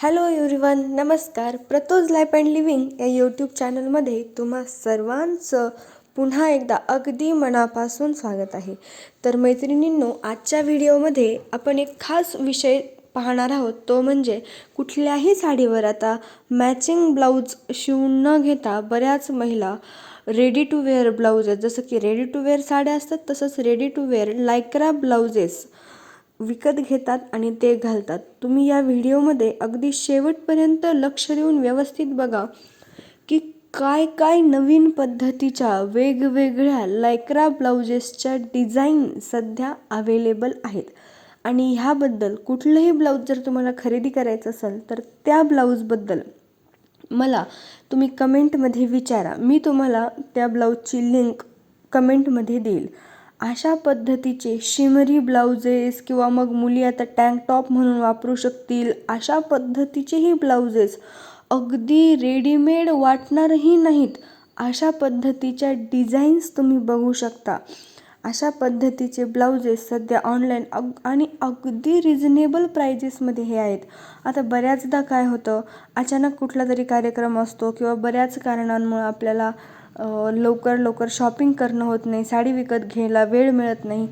Hello everyone नमस्कार. प्रतोज life and living या यूट्यूब चॅनलमध्ये तुम्हा सर्वांचं पुन्हा एकदा अगदी मनापासून स्वागत आहे. तर मैत्रिणींनो आजच्या व्हिडिओमध्ये आपण एक खास विषय पाहणार आहोत. तो म्हणजे कुठल्याही साडीवर आता मॅचिंग ब्लाऊज शिवून न घेता बऱ्याच महिला रेडी टू वेअर ब्लाऊज आहेत जसं की रेडी टू वेअर साड्या असतात तसंच ready to wear lycra blouses विकत घेतात आणि ते घालतात. तुम्ही या व्हिडिओमध्ये अगदी शेवटपर्यंत लक्ष देऊन व्यवस्थित बघा की काय काय नवीन पद्धतीच्या वेगवेगळ्या लायक्रा ब्लाउजेसच्या डिझाईन सध्या अवेलेबल आहेत. आणि ह्याबद्दल कुठलंही ब्लाऊज जर तुम्हाला खरेदी करायचं असेल तर त्या ब्लाऊजबद्दल मला तुम्ही कमेंटमध्ये विचारा. मी तुम्हाला त्या ब्लाऊजची लिंक कमेंटमध्ये देईल. अशा पद्धतीचे शिमरी ब्लाउजेस किंवा मग मुली आता टँक टॉप म्हणून वापरू शकतील अशा पद्धतीचेही ब्लाउजेस अगदी रेडीमेड वाटणारही नाहीत. अशा पद्धतीच्या डिझाईन्स तुम्ही बघू शकता. अशा पद्धतीचे ब्लाउजेस सध्या ऑनलाईन अग आणि अगदी रिजनेबल प्रायजेसमध्ये हे आहेत. आता बऱ्याचदा काय होतं अचानक कुठला तरी कार्यक्रम असतो किंवा बऱ्याच कारणांमुळं आपल्याला लवकर लवकर शॉपिंग करणं होत नाही साडी विकत घ्यायला वेळ मिळत नाही.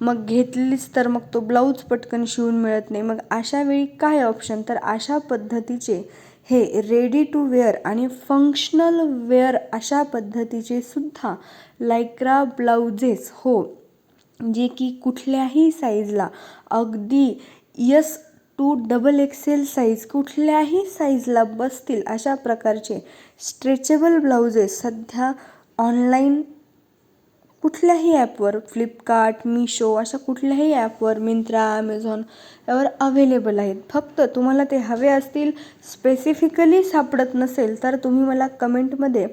मग घेतलीच तर मग तो ब्लाऊज पटकन शिवून मिळत नाही. मग अशा वेळी काय ऑप्शन तर अशा पद्धतीचे हे रेडी टू वेअर आणि फंक्शनल वेअर अशा पद्धतीचे सुद्धा लायक्रा ब्लाउजेस हो जे की कुठल्याही साईजला अगदी S to double XL size कुठल्याही साईजला बसतील अशा प्रकारचे स्ट्रेचेबल ब्लाउजेस सध्या ऑनलाईन कुठल्याही ॲपवर फ्लिपकार्ट मिशो अशा कुठल्याही ॲपवर मिंत्रा ॲमेझॉन यावर अवेलेबल आहेत. फक्त तुम्हाला ते हवे असतील स्पेसिफिकली सापडत नसेल तर तुम्ही मला कमेंटमध्ये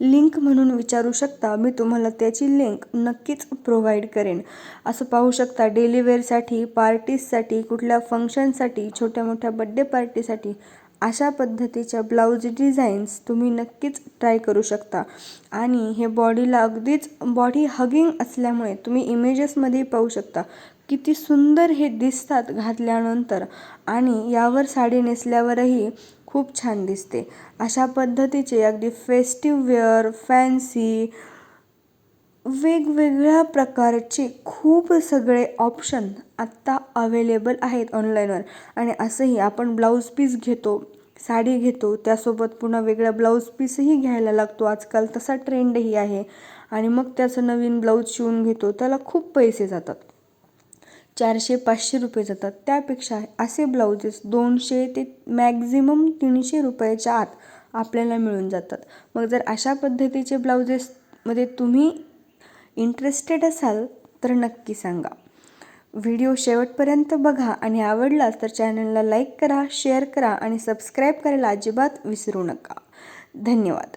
लिंक म्हणून विचारू शकता. मी तुम्हाला त्याची लिंक नक्कीच प्रोव्हाइड करेन. असं पाहू शकता डेली वेअरसाठी पार्टीजसाठी कुठल्या फंक्शनसाठी छोट्या मोठ्या बड्डे पार्टीसाठी अशा पद्धतीच्या ब्लाऊज डिझाईन्स तुम्ही नक्कीच ट्राय करू शकता. आणि हे बॉडीला अगदीच बॉडी हगिंग असल्यामुळे तुम्ही इमेजेसमध्ये पाहू शकता. किती सुंदर हे दिसतात घातल्यानंतर. आणि यावर साडी नेसल्यावरही खूप छान दिसते. अशा पद्धतीचे अगदी फेस्टिव्ह वेअर फॅन्सी वेगवेगळ्या प्रकारचे खूप सगळे ऑप्शन आत्ता अवेलेबल आहेत ऑनलाईनवर आणि असंही आपण ब्लाऊज पीस घेतो साडी घेतो त्यासोबत पुन्हा वेगळा ब्लाऊज पीसही घ्यायला लागतो. आजकाल तसा ट्रेंडही आहे. आणि मग त्याचं नवीन ब्लाऊज शिवून घेतो. त्याला खूप पैसे जातात. चारशे पाचशे रुपये जातात. त्यापेक्षा असे ब्लाउजेस दोनशे ते मॅक्झिमम तीनशे रुपयाच्या आत आपल्याला मिळून जातात. मग जर अशा पद्धतीचे ब्लाउजेसमध्ये तुम्ही इंटरेस्टेड असाल तर नक्की सांगा. व्हिडिओ शेवटपर्यंत बघा आणि आवडलाच तर चॅनलला लाईक करा शेअर करा आणि सबस्क्राईब करायला अजिबात विसरू नका. धन्यवाद.